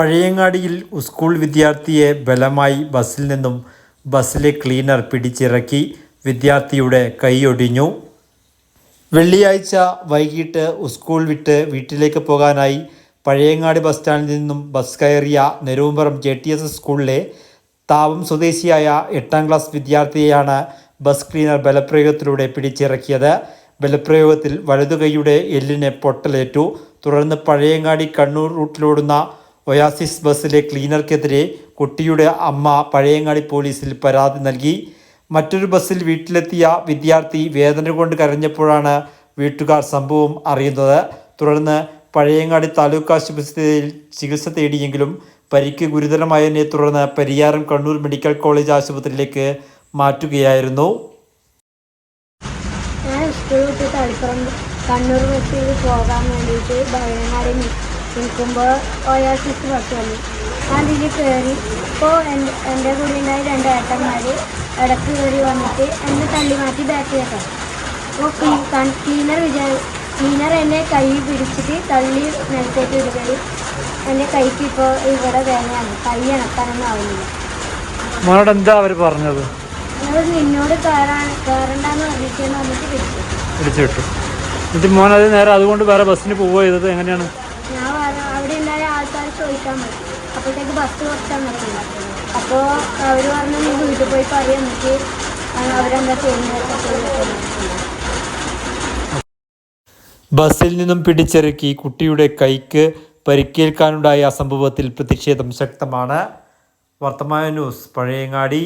പഴയങ്ങാടിയിൽ school വിദ്യാർത്ഥിയെ ബലമായി ബസ്സിൽ നിന്നും ബസ്സിലെ ക്ലീനർ പിടിച്ചിറക്കി വിദ്യാർത്ഥിയുടെ കൈയൊടിഞ്ഞു വെള്ളിയാഴ്ച വൈകിട്ട് സ്കൂൾ വിട്ട് വീട്ടിലേക്ക് പോകാനായി പഴയങ്ങാടി ബസ് സ്റ്റാൻഡിൽ നിന്നും ബസ് കയറിയ നെരുമ്പറം ജെ ടി എസ് സ്കൂളിലെ താവം സ്വദേശിയായ എട്ടാം ക്ലാസ് വിദ്യാർത്ഥിയെയാണ് ബസ് ക്ലീനർ ബലപ്രയോഗത്തിലൂടെ പിടിച്ചിറക്കിയത്. ബലപ്രയോഗത്തിൽ വലതുകൈയുടെ എല്ലിനെ പൊട്ടലേറ്റു. തുടർന്ന് പഴയങ്ങാടി കണ്ണൂർ റൂട്ടിലോടുന്ന ഒയാസിസ് ബസ്സിലെ ക്ലീനർക്കെതിരെ കുട്ടിയുടെ അമ്മ പഴയങ്ങാടി പോലീസിൽ പരാതി നൽകി. മറ്റൊരു ബസ്സിൽ വീട്ടിലെത്തിയ വിദ്യാർത്ഥി വേദന കൊണ്ട് കരഞ്ഞപ്പോഴാണ് വീട്ടുകാർ സംഭവം അറിയുന്നത്. തുടർന്ന് പഴയങ്ങാടി താലൂക്ക് ആശുപത്രിയിൽ ചികിത്സ തേടിയെങ്കിലും പരിക്ക് ഗുരുതരമായതിനെ തുടർന്ന് പരിയാരം കണ്ണൂർ മെഡിക്കൽ കോളേജ് ആശുപത്രിയിലേക്ക് മാറ്റുകയായിരുന്നു. ഞാൻ സ്കൂൾ വിട്ട് കണ്ണൂർ ബസ്സിൽ പോകാൻ വേണ്ടിയിട്ട് ഭയനാട് നിൽക്കുമ്പോൾ ഒയാസിസ് ബസ് വന്നു. ഞാൻ ഇതിൽ കയറി ഇപ്പോൾ എന്റെ എന്റെ കൂടെ ഉണ്ടായ രണ്ട് ഏട്ടന്മാർ ഇടയ്ക്ക് കയറി വന്നിട്ട് എന്നെ തള്ളി മാറ്റി ബാക്ക് കേട്ടോ അപ്പോൾ ക്ലീനർ വിചാരി ക്ലീനർ എന്നെ കൈ പിടിച്ചിട്ട് തള്ളി നിലത്തേക്ക് ഇടുകയും എന്റെ കൈക്ക് ഇപ്പോൾ ഇവിടെ വേദനയാണ്. കൈ ഇണക്കാനൊന്നും ആവുന്നില്ല. മോനോട് എന്താ അവർ പറഞ്ഞത്? നിന്നോട് കയറണ്ടെന്ന് പറഞ്ഞിട്ട് പിടിച്ചു. പിടിച്ചു വിട്ടു. എന്നിട്ട് മോൻ അത് നേരെ അതുകൊണ്ട് വേറെ ബസ്സിന് പോവുക ചെയ്തത് എങ്ങനെയാണ്? ഉണ്ടായ ആൾക്കാർ ചോദിക്കാൻ മതി. അപ്പോഴത്തേക്ക് ബസ് കുറച്ചാൽ മതി അപ്പോൾ അവർ പറഞ്ഞു നീ വീട്ടിൽ പോയി പറയാം എനിക്ക് അവരെന്താ ചെയ്യുന്നത് ബസ്സിൽ നിന്നും പിടിച്ചിറക്കി കുട്ടിയുടെ കൈക്ക് പരിക്കേൽക്കാനുണ്ടായ സംഭവത്തിൽ പ്രതിഷേധം ശക്തമാണ്. വർത്തമാന ന്യൂസ് പഴയങ്ങാടി.